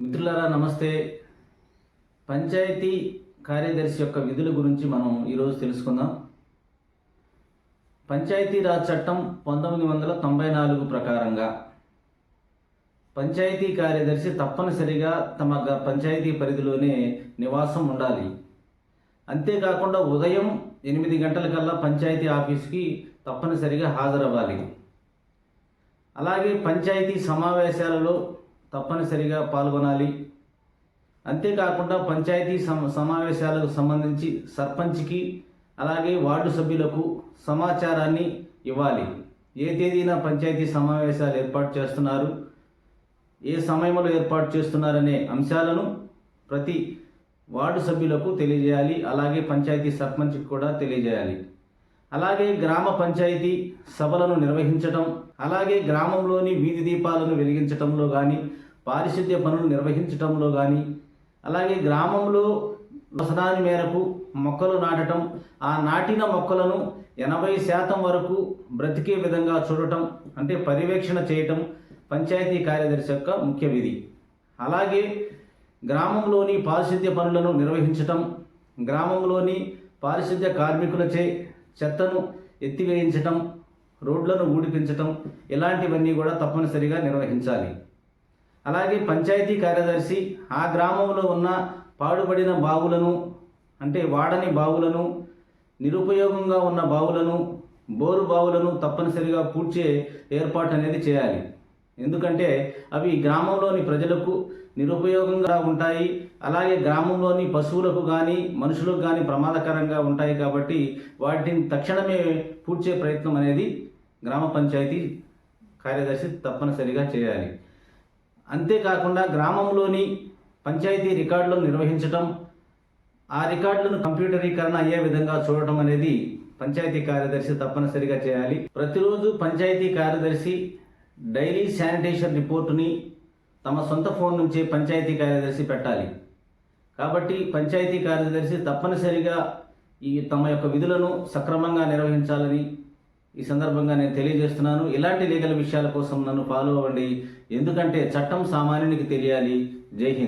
మిత్రులారా నమస్తే. పంచాయతీ కార్యదర్శి యొక్క విధుల గురించి మనం ఈరోజు తెలుసుకుందాం. పంచాయతీరాజ్ చట్టం పంతొమ్మిది వందల తొంభై నాలుగు ప్రకారంగా పంచాయతీ కార్యదర్శి తప్పనిసరిగా తమ పంచాయతీ పరిధిలోనే నివాసం ఉండాలి. అంతేకాకుండా ఉదయం ఎనిమిది గంటలకల్లా పంచాయతీ ఆఫీస్కి తప్పనిసరిగా హాజరవ్వాలి. అలాగే పంచాయతీ సమావేశాలలో తప్పనిసరిగా పాల్గొనాలి. అంతేకాకుండా పంచాయతీ సమ సమావేశాలకు సంబంధించి సర్పంచ్కి అలాగే వార్డు సభ్యులకు సమాచారాన్ని ఇవ్వాలి. ఏ తేదీన పంచాయతీ సమావేశాలు ఏర్పాటు చేస్తున్నారు? ఏ సమయంలో ఏర్పాటు చేస్తున్నారనే అంశాలను ప్రతి వార్డు సభ్యులకు తెలియజేయాలి. అలాగే పంచాయతీ సర్పంచ్కి కూడా తెలియజేయాలి. అలాగే గ్రామ పంచాయతీ సభలను నిర్వహించటం అలాగే గ్రామంలోని వీధి దీపాలను వెలిగించటంలో కానీ పారిశుద్ధ్య పనులు నిర్వహించటంలో కానీ అలాగే గ్రామంలో వసనాని మేరకు మొక్కలు నాటటం ఆ నాటిన మొక్కలను ఎనభై శాతం వరకు బ్రతికే విధంగా చూడటం అంటే పర్యవేక్షణ చేయటం పంచాయతీ కార్యదర్శి యొక్క ముఖ్య విధి. అలాగే గ్రామంలోని పారిశుద్ధ్య పనులను నిర్వహించటం గ్రామంలోని పారిశుద్ధ్య కార్మికులచే చెత్తను ఎత్తివేయించటం రోడ్లను ఊడిపించటం ఇలాంటివన్నీ కూడా తప్పనిసరిగా నిర్వహించాలి. అలాగే పంచాయతీ కార్యదర్శి ఆ గ్రామంలో ఉన్న పాడుపడిన బావులను అంటే వాడని బావులను నిరుపయోగంగా ఉన్న బావులను బోరు బావులను తప్పనిసరిగా పూడ్చే ఏర్పాటు అనేది చేయాలి. ఎందుకంటే అవి గ్రామంలోని ప్రజలకు నిరుపయోగంగా ఉంటాయి అలాగే గ్రామంలోని పశువులకు కానీ మనుషులకు కానీ ప్రమాదకరంగా ఉంటాయి కాబట్టి వాటిని తక్షణమే పూడ్చే ప్రయత్నం అనేది గ్రామ పంచాయతీ కార్యదర్శి తప్పనిసరిగా చేయాలి. అంతేకాకుండా గ్రామంలోని పంచాయతీ రికార్డులను నిర్వహించటం ఆ రికార్డులను కంప్యూటరీకరణ అయ్యే విధంగా చూడటం అనేది పంచాయతీ కార్యదర్శి తప్పనిసరిగా చేయాలి. ప్రతిరోజు పంచాయతీ కార్యదర్శి డైలీ శానిటేషన్ రిపోర్టుని తమ సొంత ఫోన్ నుంచే పంచాయతీ కార్యదర్శి పెట్టాలి. కాబట్టి పంచాయతీ కార్యదర్శి తప్పనిసరిగా ఈ తమ యొక్క విధులను సక్రమంగా నిర్వహించాలని ఈ సందర్భంగా నేను తెలియజేస్తున్నాను. ఇలాంటి లీగల్ విషయాల కోసం నన్ను ఫాలో అవ్వండి. ఎందుకంటే చట్టం సామాన్యునికి తెలియాలి. జై హింద్.